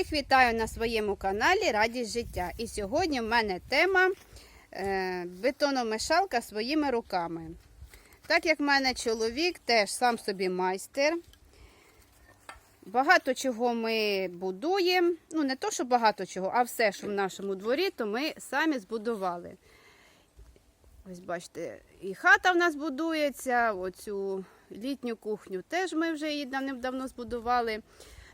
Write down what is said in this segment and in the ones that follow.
Всіх вітаю на своєму каналі Радість життя. І сьогодні в мене тема е, бетономешалка своїми руками. Так як в мене чоловік теж сам собі майстер. Багато чого ми будуємо. Ну, не то, що багато чого, а все, що в нашому дворі, то ми самі збудували. Ось бачите, і хата в нас будується, оцю літню кухню теж ми вже її давним-давно збудували.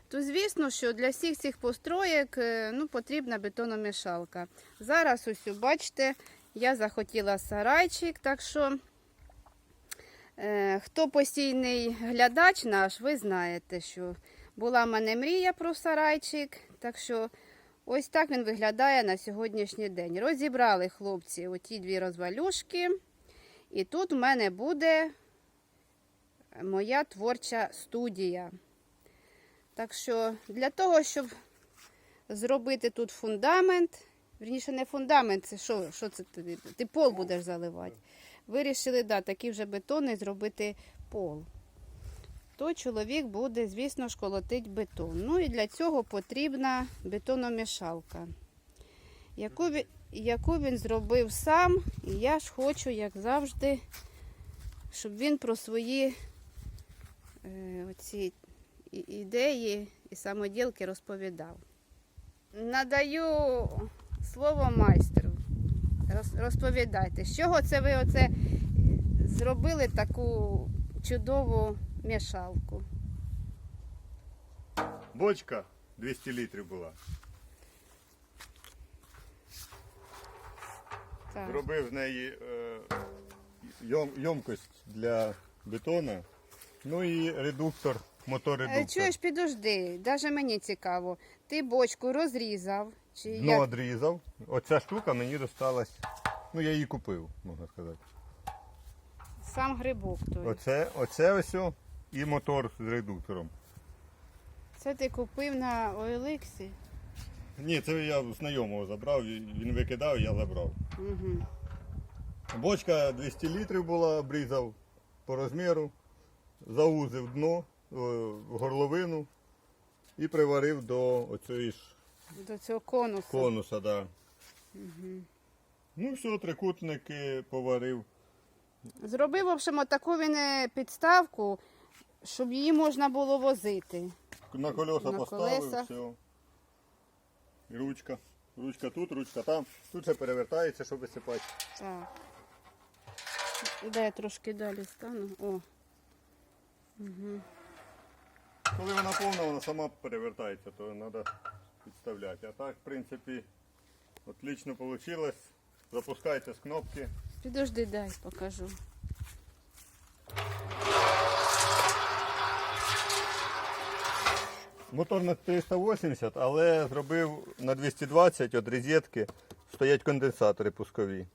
То звісно, що для всіх цих построєк е, ну, потрібна бетономішалка. Зараз ось бачите, я захотіла сарайчик, так що е, хто постійний глядач наш, ви знаєте, що була в мене мрія про сарайчик. Так що ось так він виглядає на сьогоднішній день. Розібрали хлопці оті дві розвалюшки. І тут в мене буде моя творча студія. Так що для того, щоб зробити тут фундамент, верніше не фундамент, це що, що це ти, ти пол будеш заливати. Вирішили, да, такий вже бетонний зробити пол. То чоловік буде, звісно ж, колотить бетон. Ну і для цього потрібна бетономішалка, яку він, яку він зробив сам. І я ж хочу, як завжди, щоб він про свої е, оці ідеї і самоділки розповідав. Надаю слово майстру. Розповідайте, з чого це ви оце зробили таку чудову мішалку? Бочка 200 літрів була. Так. Зробив з неї е, йом, йомкость для бетона. Ну і редуктор, Е, мотор-редуктор. Чуєш, підожди, навіть мені цікаво. Ти бочку розрізав, чи Дно як? одрізав. Оця штука мені досталась. Ну, я її купив, можна сказати. сам грибок той. Оце, оце ось о, і мотор з редуктором. Це ти купив на OLX? Ні, це я знайомого забрав, він викидав, я забрав. Угу. Бочка 200 літрів була, обрізав по розміру, заузив дно, горловину і приварив до оцієї ж До цього конусу. конуса. Да. Ну все, трикутники поварив. Зробив, в общем, таку він е, підставку, щоб її можна було возити. На колеса На поставив, колеса. все. І ручка. Ручка тут, ручка там. Тут ще перевертається, щоб висипати. Так. Де я трошки далі стану? О. Коли вона повна, вона сама перевертається, то треба підставляти. А так, в принципі, отлично вийшло. Запускайте з кнопки. Підожди, дай покажу. Мотор на 380, але зробив на 220 від розетки стоять конденсатори пускові.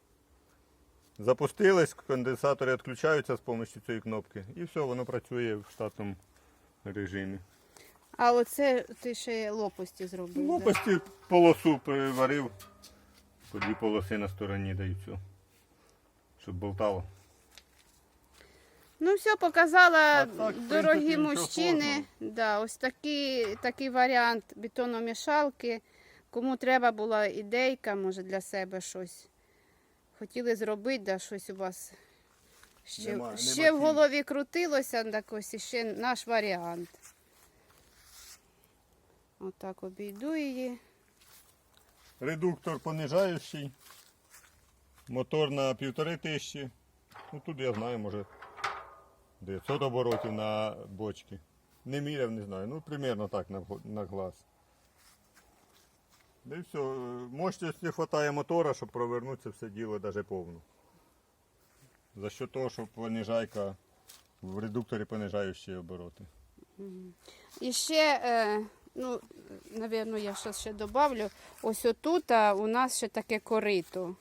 Запустились, конденсатори відключаються з допомогою цієї кнопки і все, воно працює в штатному режимі. А оце ти ще лопасті зробив. да? Лопасті полосу переварив, по дві полоси на стороні дають все, щоб болтало. Ну, все, показала, так, дорогі мужчини. Да, ось такий, такий варіант бетономішалки. Кому треба була ідейка, може для себе щось. Хотіли зробити, да, щось у вас ще, Нема- нема ще в голові крутилося, так ось ще наш варіант. Отак обійду її. Редуктор понижаючий, мотор на півтори тисячі. Ну тут я знаю, може 900 оборотів на бочці. Не міряв, не знаю. Ну, примерно так на, на глаз. Да і все. Мощності вистачає мотора, щоб провернути це все діло навіть повну. За що того, що понижайка в редукторі понижаючі обороти. І ще, е, ну, напевно, я щось ще добавлю. Ось отут а, у нас ще таке корито.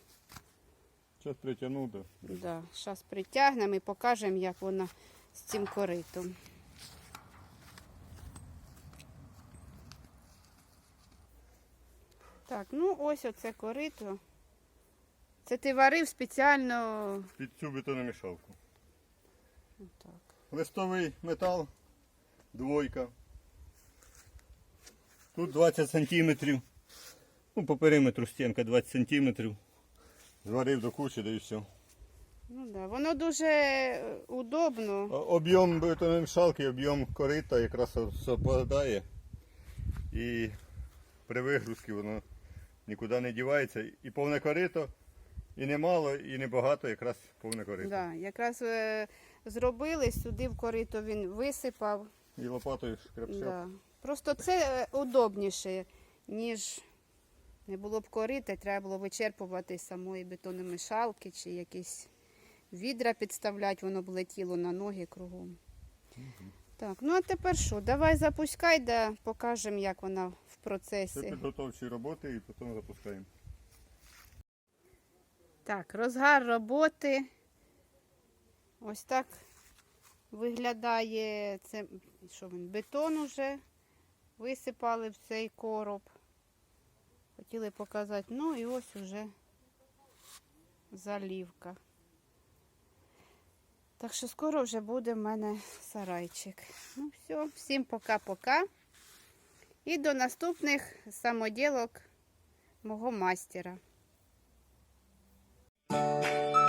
Зараз притягну, да. Да, зараз притягнемо і покажемо, як вона з цим коритом. Так, ну ось оце корито. Це ти варив спеціально. під цю бетономішалку. Так. Листовий метал, двойка. Тут 20 сантиметрів. Ну, по периметру стінка 20 сантиметрів. Зварив до кучі, да і все. Ну да, воно дуже е, удобно. О- Об'єм бетономішалки, об'єм корита якраз со- совпадає. І при вигрузці воно нікуди не дівається. І повне корито, і немало, і небагато, якраз повне корито. Да, якраз е, зробили, сюди в корито він висипав. І лопатою шкрепчав. Да. Просто це е, удобніше, ніж не було б корита, треба було вичерпувати з самої бетономішалки чи якісь відра підставляти, воно б летіло на ноги кругом. Так, ну а тепер що? Давай запускай, да покажемо, як вона в Це процесі. підготовчі роботи і потім запускаємо. Так, розгар роботи. Ось так виглядає це, що він, бетон уже висипали в цей короб. Хотіли показати, ну і ось уже залівка. Так що скоро вже буде в мене сарайчик. Ну все, всім пока-пока. І до наступних самоділок мого мастера. Música